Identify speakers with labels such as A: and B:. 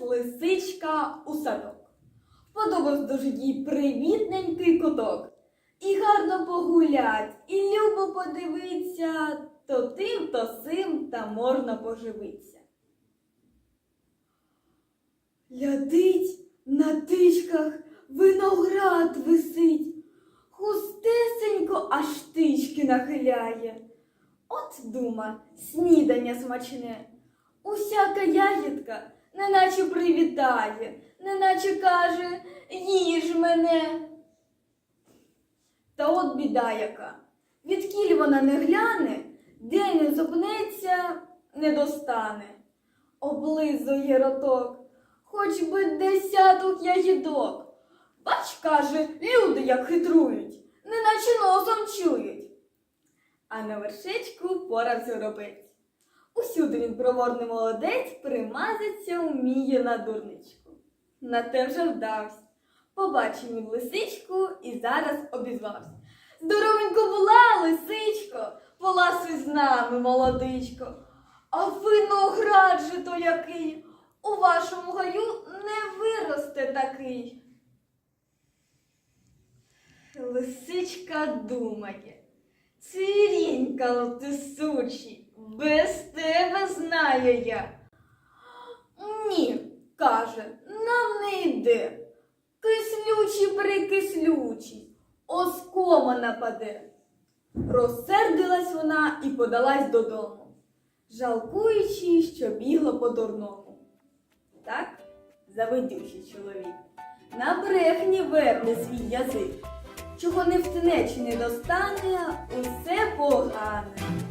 A: лисичка у садок. Подобався дуже їй привітненький куток. І гарно погулять, і любо подивиться, то тим, то сим, та можна поживиться. Глядить, на тичках виноград висить, хустесенько аж тички нахиляє. От дума, снідання смачне. Усяка ягідка неначе привітає, неначе каже, їж мене. Та от біда яка. Відкіль вона не гляне, де не зупнеться, не достане. Облизує роток, хоч би десяток ягідок. Бач, каже, люди як хитрують, неначе носом чують. А на вершечку порався робить. Усюди він проворний молодець, примазиться вміє на дурничку. На те вже вдався. Побачив він лисичку і зараз обізвався. Здоровенько була, лисичко, поласуй з нами, молодичко. А виноград же то який, у вашому гаю не виросте такий. Лисичка думає, цвірінька ти сучий, без тебе знаю я. Ні, каже, нам не йде. Кислючий прикислючий, оскома нападе. Розсердилась вона і подалась додому, жалкуючи, що бігла по дурному. Так, завидючий чоловік, на брехні верне свій язик, чого не втне чи не достане, усе погане.